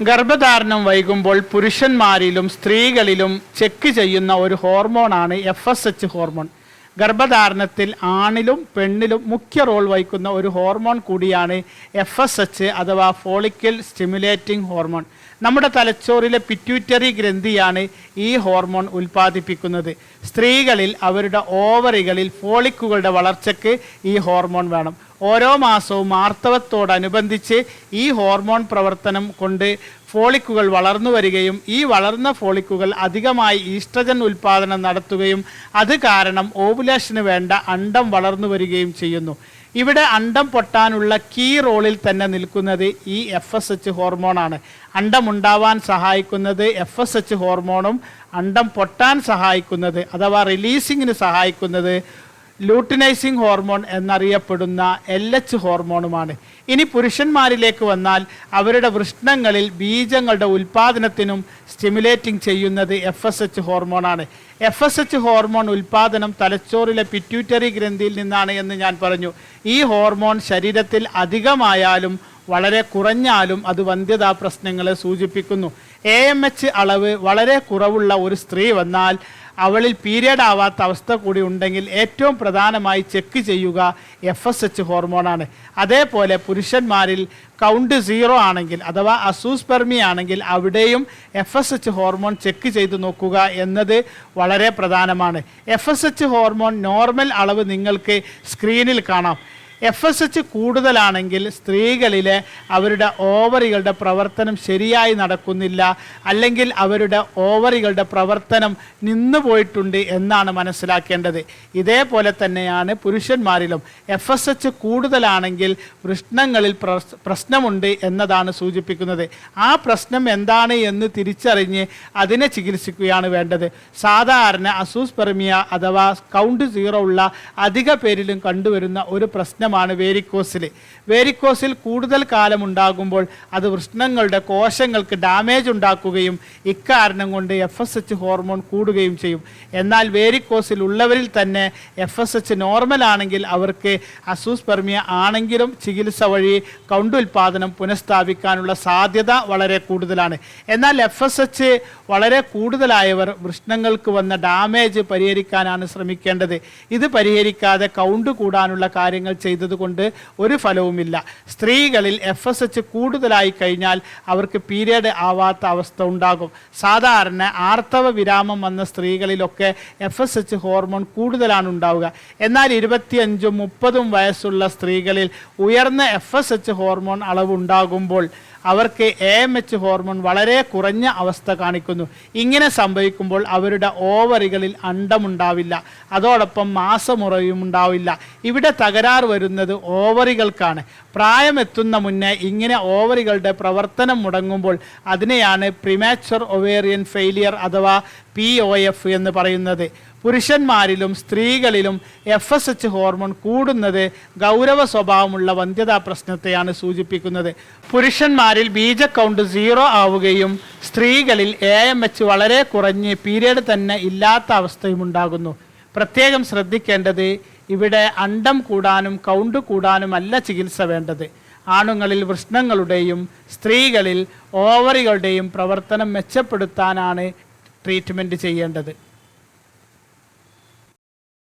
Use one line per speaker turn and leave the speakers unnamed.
ഗർഭധാരണം വൈകുമ്പോൾ പുരുഷന്മാരിലും സ്ത്രീകളിലും ചെക്ക് ചെയ്യുന്ന ഒരു ഹോർമോണാണ് എഫ് എസ് എച്ച് ഹോർമോൺ ഗർഭധാരണത്തിൽ ആണിലും പെണ്ണിലും മുഖ്യ റോൾ വഹിക്കുന്ന ഒരു ഹോർമോൺ കൂടിയാണ് എഫ് എസ് എച്ച് അഥവാ ഫോളിക്കൽ സ്റ്റിമുലേറ്റിംഗ് ഹോർമോൺ നമ്മുടെ തലച്ചോറിലെ പിറ്റ്യൂറ്ററി ഗ്രന്ഥിയാണ് ഈ ഹോർമോൺ ഉൽപ്പാദിപ്പിക്കുന്നത്. സ്ത്രീകളിൽ അവരുടെ ഓവറികളിൽ ഫോളിക്കുകളുടെ വളർച്ചയ്ക്ക് ഈ ഹോർമോൺ വേണം. ഓരോ മാസവും ആർത്തവത്തോടനുബന്ധിച്ച് ഈ ഹോർമോൺ പ്രവർത്തനം കൊണ്ട് ഫോളിക്കുകൾ വളർന്നു വരികയും ഈ വളർന്ന ഫോളിക്കുകൾ അധികമായി ഈസ്ട്രജൻ ഉൽപ്പാദനം നടത്തുകയും അത് കാരണം ഓവുലേഷന് വേണ്ട അണ്ടം വളർന്നു വരികയും ചെയ്യുന്നു. ഇവിടെ അണ്ടം പൊട്ടാനുള്ള കീ റോളിൽ തന്നെ നിൽക്കുന്നത് ഈ എഫ് എസ് എച്ച് ഹോർമോണാണ്. അണ്ടമുണ്ടാവാൻ സഹായിക്കുന്നത് എഫ് എസ് എച്ച് ഹോർമോണും അണ്ടം പൊട്ടാൻ സഹായിക്കുന്നത് അഥവാ റിലീസിങ്ങിന് സഹായിക്കുന്നത് ലൂട്ടിനൈസിങ് ഹോർമോൺ എന്നറിയപ്പെടുന്ന എൽ എച്ച് ഹോർമോണുമാണ്. ഇനി പുരുഷന്മാരിലേക്ക് വന്നാൽ അവരുടെ വൃഷ്ണങ്ങളിൽ ബീജങ്ങളുടെ ഉൽപ്പാദനത്തിനും സ്റ്റിമുലേറ്റിംഗ് ചെയ്യുന്നത് എഫ് എസ് എച്ച് ഹോർമോണാണ്. എഫ് എസ് എച്ച് ഹോർമോൺ ഉൽപ്പാദനം തലച്ചോറിലെ പിറ്റ്യൂറ്ററി ഗ്രന്ഥിയിൽ നിന്നാണ് എന്ന് ഞാൻ പറഞ്ഞു. ഈ ഹോർമോൺ ശരീരത്തിൽ അധികമായാലും വളരെ കുറഞ്ഞാലും അത് വന്ധ്യതാ പ്രശ്നങ്ങളെ സൂചിപ്പിക്കുന്നു. എ എം എച്ച് അളവ് വളരെ കുറവുള്ള ഒരു സ്ത്രീ വന്നാൽ അവളിൽ പീരിയഡ് ആവാത്ത അവസ്ഥ കൂടി ഉണ്ടെങ്കിൽ ഏറ്റവും പ്രധാനമായി ചെക്ക് ചെയ്യുക എഫ് എസ് എച്ച് ഹോർമോണാണ് അതേപോലെ പുരുഷന്മാരിൽ കൗണ്ട് സീറോ ആണെങ്കിൽ അഥവാ അസൂസ്പെർമി ആണെങ്കിൽ അവിടെയും F S H hormone check ചെയ്ത് നോക്കുക എന്നത് വളരെ പ്രധാനമാണ്. F S H hormone normal അളവ് നിങ്ങൾക്ക് സ്ക്രീനിൽ കാണാം. എഫ് എസ് എച്ച് കൂടുതലാണെങ്കിൽ സ്ത്രീകളിലെ അവരുടെ ഓവറികളുടെ പ്രവർത്തനം ശരിയായി നടക്കുന്നില്ല. അല്ലെങ്കിൽ അവരുടെ ഓവറികളുടെ പ്രവർത്തനം നിന്നു പോയിട്ടുണ്ട് എന്നാണ് മനസ്സിലാക്കേണ്ടത്. ഇതേപോലെ തന്നെയാണ് പുരുഷന്മാരിലും എഫ് എസ് എച്ച് കൂടുതലാണെങ്കിൽ വൃഷ്ണങ്ങളിൽ പ്രശ്നമുണ്ട് എന്നതാണ് സൂചിപ്പിക്കുന്നത്. ആ പ്രശ്നം എന്താണ് എന്ന് തിരിച്ചറിഞ്ഞ് അതിനെ ചികിത്സിക്കുകയാണ് വേണ്ടത്. സാധാരണ അസൂസ്പെർമിയ അഥവാ കൗണ്ട് സീറോ ഉള്ള അധിക പേരിലും കണ്ടുവരുന്ന ഒരു പ്രശ്നമാണ് വേരിക്കോസിൽ വേരിക്കോസിൽ കൂടുതൽ കാലം ഉണ്ടാകുമ്പോൾ അത് വൃഷ്ണങ്ങളുടെ കോശങ്ങൾക്ക് ഡാമേജ് ഉണ്ടാക്കുകയും ഇക്കാരണം കൊണ്ട് എഫ് എസ് എച്ച് ഹോർമോൺ കൂടുകയും ചെയ്യും. എന്നാൽ വേരിക്കോസിൽ ഉള്ളവരിൽ തന്നെ എഫ് എസ് എച്ച് നോർമൽ ആണെങ്കിൽ അവർക്ക് അസൂസ്പെർമിയ ആണെങ്കിലും ചികിത്സ വഴി കൗണ്ടുൽപാദനം പുനഃസ്ഥാപിക്കാനുള്ള സാധ്യത വളരെ കൂടുതലാണ്. എന്നാൽ എഫ് എസ് എച്ച് വളരെ കൂടുതലായവർ വൃഷ്ണങ്ങൾക്ക് വന്ന ഡാമേജ് പരിഹരിക്കാനാണ് ശ്രമിക്കേണ്ടത്. ഇത് പരിഹരിക്കാതെ കൗണ്ട് കൂടാനുള്ള കാര്യങ്ങൾ ചെയ്തതുകൊണ്ട് ഒരു ഫലവുമില്ല. സ്ത്രീകളിൽ എഫ് എസ് എച്ച് കൂടുതലായി കഴിഞ്ഞാൽ അവർക്ക് പീരിയഡ് ആവാത്ത അവസ്ഥ ഉണ്ടാകും. സാധാരണ ആർത്തവ വിരാമം വന്ന സ്ത്രീകളിലൊക്കെ എഫ് എസ് എച്ച് ഹോർമോൺ കൂടുതലാണ് ഉണ്ടാവുക. എന്നാൽ ഇരുപത്തിയഞ്ചും മുപ്പതും വയസ്സുള്ള സ്ത്രീകളിൽ ഉയർന്ന എഫ് എസ് എച്ച് ഹോർമോൺ അളവ് ഉണ്ടാകുമ്പോൾ അവർക്ക് എ എം എച്ച് ഹോർമോൺ വളരെ കുറഞ്ഞ അവസ്ഥ കാണിക്കുന്നു. ഇങ്ങനെ സംഭവിക്കുമ്പോൾ അവരുടെ ഓവറികളിൽ അണ്ടമുണ്ടാവില്ല. അതോടൊപ്പം മാസമുറയും ഉണ്ടാവില്ല. ഇവിടെ തകരാറ് വരുന്നത് ഓവറികൾക്കാണ്. പ്രായമെത്തുന്ന മുന്നേ ഇങ്ങനെ ഓവറികളുടെ പ്രവർത്തനം മുടങ്ങുമ്പോൾ അതിനെയാണ് പ്രിമാച്ചർ ഒവേറിയൻ ഫെയിലിയർ അഥവാ പി ഒ എഫ് എന്ന് പറയുന്നത്. പുരുഷന്മാരിലും സ്ത്രീകളിലും എഫ് എസ് എച്ച് ഹോർമോൺ കൂടുന്നത് ഗൗരവ സ്വഭാവമുള്ള വന്ധ്യതാ പ്രശ്നത്തെയാണ് സൂചിപ്പിക്കുന്നത്. പുരുഷന്മാരിൽ ബീജ കൗണ്ട് സീറോ ആവുകയും സ്ത്രീകളിൽ എ എം എച്ച് വളരെ കുറഞ്ഞ് പീരീഡ് തന്നെ ഇല്ലാത്ത അവസ്ഥയും ഉണ്ടാകുന്നു പ്രത്യേകം ശ്രദ്ധിക്കേണ്ടത് ഇവിടെ അണ്ടം കൂടാനും കൗണ്ട് കൂടാനും അല്ല ചികിത്സ വേണ്ടത്. ആണുങ്ങളിൽ വൃഷ്ണങ്ങളുടെയും സ്ത്രീകളിൽ ഓവറികളുടെയും പ്രവർത്തനം മെച്ചപ്പെടുത്താനാണ് ട്രീറ്റ്മെന്റ് ചെയ്യേണ്ടത്.